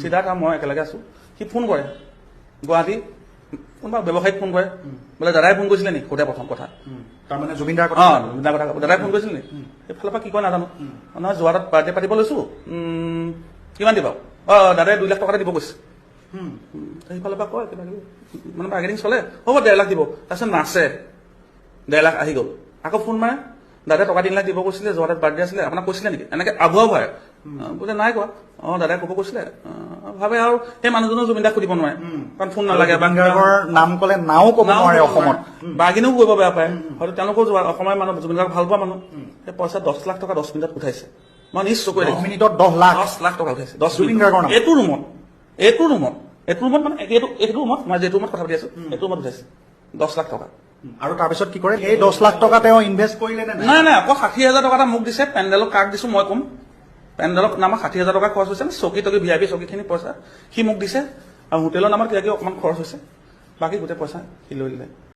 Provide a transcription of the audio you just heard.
সিদ্ধাৰ্থ আৰু মই একেলগে আছো। সি ফোন কৰে। গুৱাহাটী কোনোবা ব্যৱসায়িক ফোন কৰে। বোলে দাদাই ফোন কৰিছিলে নি সোধে প্ৰথম কথা। তাৰমানে জুবিন দাৰ অ কথা। দাদাই ফোন কৰিছিল নি সেইফালৰ পৰা কি কয় নাজানো। নহয় যোৱা তাত বাৰ্থডে পাতিব লৈছো। কিমান দিবা? অ দাদাই দুই লাখ টকা এটা দিব কৈছে। সেইফালৰ পৰা কয় কিবা কিবি মানে বাৰ্গেনিং চলে। হ'ব ডেৰ লাখ দিব। তাৰপিছত নাচে। ডেৰ লাখ আহি গ'ল। আকৌ ফোন মাৰে। দাদাই টকা তিনি লাখ দিব কৈছিলে যোৱা তাত বাৰ্থডে আছিলে। আপোনাক কৈছিলে নেকি? এনেকে আবুৱাও হয় বোলে নাই কোৱা। অ দাদাই ক'ব কৈছিলে। ভাবে আৰু সেই মানুহজনেও জুবিন দাক সুধিব নোৱাৰে। কাৰণ ফোন নালাগে বা নাম ক'লে নাও ক'ব নোৱাৰে অসমত। বাৰ্গেনিংও কৰিব বেয়া পায়। হয়তো তেওঁলোকেও যোৱা অসমৰ মানুহ জুবিন গাৰ্গক ভাল পোৱা মানুহ সেই পইচা দহ লাখ টকা দহ মিনিটত উঠাইছে। মই নিজ চকুৰে দহ মিনিটত দহ লাখ। দহ লাখ টকা উঠাইছে। দহ নাম। এইটো ৰুমত। এইটো ৰুমত। এইটো ৰুমত মানে এইটো এইটো ৰুমত মই যিটো ৰুমত কথা পাতি আছো এইটো ৰুমত উঠাইছে। দহ লাখ টকা। আৰু তাৰপিছত কি কৰে? সেই দহ লাখ টকা তেওঁ ইনভেষ্ট কৰিলে নাই? নাই আকৌ ষাঠি হাজাৰ টকা এটা মোক দিছে পেণ্ডেলক কাক দিছো মই ক'ম। পেণ্ডেলৰ নামত ষাঠি হাজাৰ টকা খৰচ হৈছে চকী টকী ভি আই পি চকীখিনি পইচা। সি মোক দিছে আৰু হোটেলৰ নামত কিবা কিবি অকণমান খৰচ হৈছে। বাকী গোটেই পইচা সি লৈ দিলে।